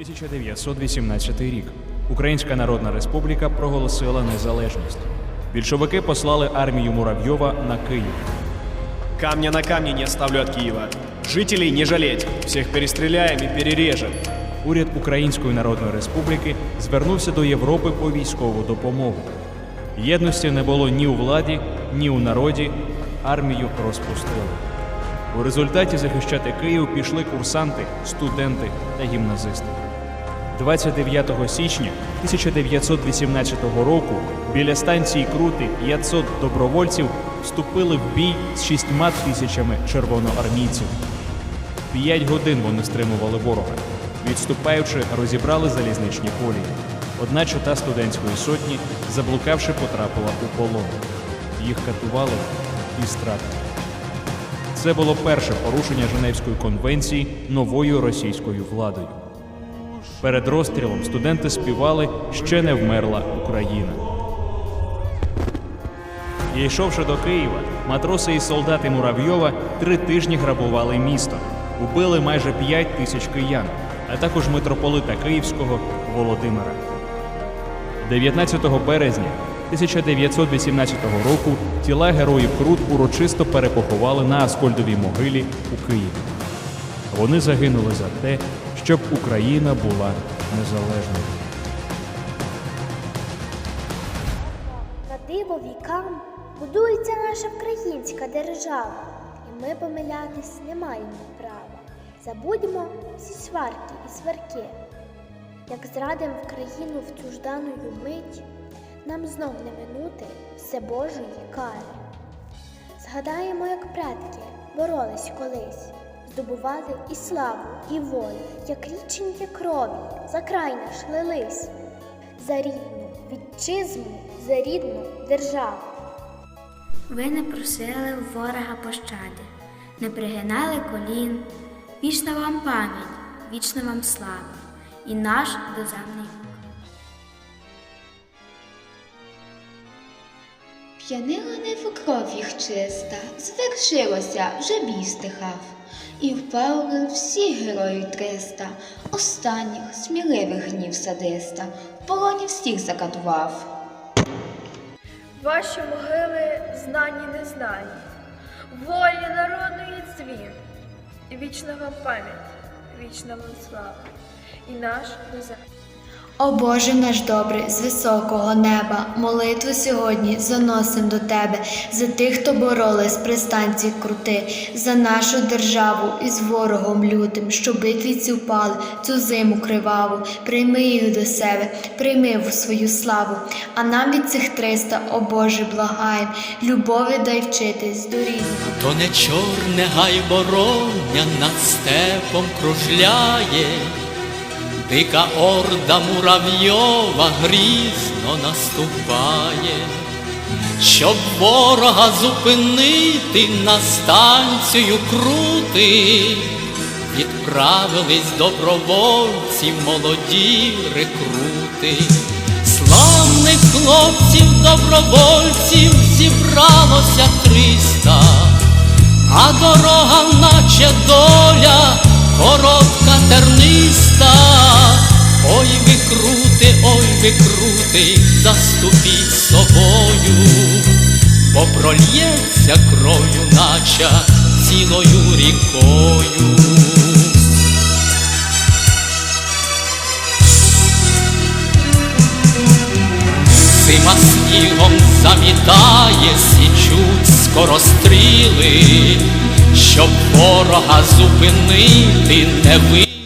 1918 рік. Українська Народна Республіка проголосила незалежність. Більшовики послали армію Муравйова на Київ. Камня на камне не оставлю от Киева. Жителей не жалеть. Всех перестреляем и перережем. Уряд Української Народної Республіки звернувся до Європи по військову допомогу. Єдності не було ні у владі, ні у народі. Армію розпустили. У результаті захищати Київ пішли курсанти, студенти та гімназисти. 29 січня 1918 року біля станції Крути 500 добровольців вступили в бій з шістьма тисячами червоноармійців. П'ять годин вони стримували ворога. Відступаючи, розібрали залізничні колії. Одна чота студентської сотні, заблукавши, потрапила у полон. Їх катували і стратили. Це було перше порушення Женевської конвенції новою російською владою. Перед розстрілом студенти співали Ще не вмерла Україна. Дійшовши до Києва, матроси і солдати Муравйова три тижні грабували місто, убили майже п'ять тисяч киян, а також митрополита Київського Володимира. 19 березня 1918 року тіла героїв Крут урочисто перепоховали на Аскольдовій могилі у Києві. Вони загинули за те, щоб Україна була незалежною. На диво вікам будується наша українська держава, і ми помилятись не маємо права. Забудьмо всі сварки і сварки. Як зрадим в країну в цю мить, нам знов не минути все Божої кари. Згадаємо, як предки боролись колись, здобували і славу, і волю, як річеньки крові за край наш лились, за рідну вітчизну, за рідну державу. Ви не просили ворога пощади, не пригинали колін. Вічна вам пам'ять, вічна вам слава і наш доземний П'янила не в кров їх чиста, звершилося, вже бій стихав. І впали всі герої триста, останніх сміливих гнів садиста, в полоні всіх закатував. Ваші могили знані не знані, волі народної цвіт, вічна вам пам'ять, вічна вам слава, і наш дозем. О Боже наш добрий, з високого неба, молитву сьогодні заносим до Тебе, за тих, хто боролись при станції крути, за нашу державу із ворогом лютим, що битвіці впали цю зиму криваву. Прийми їх до себе, прийми в свою славу. А нам від цих триста, о Боже, благаєм, любові дай вчитись до різного. То не чорне гай бороння над степом кружляє, дика орда муравйова грізно наступає, щоб ворога зупинити на станцію крути, відправились добровольці, молоді рекрути. Славних хлопців, добровольців зібралося триста, а дорога, наче доля, коротка терниста. Ой, ви крути, ой, ви крути, заступіть собою, бо прольється кров'ю, наче цілою рікою. Зима снігом замітає, січуть скоростріли, щоб ворога зупинити не ви.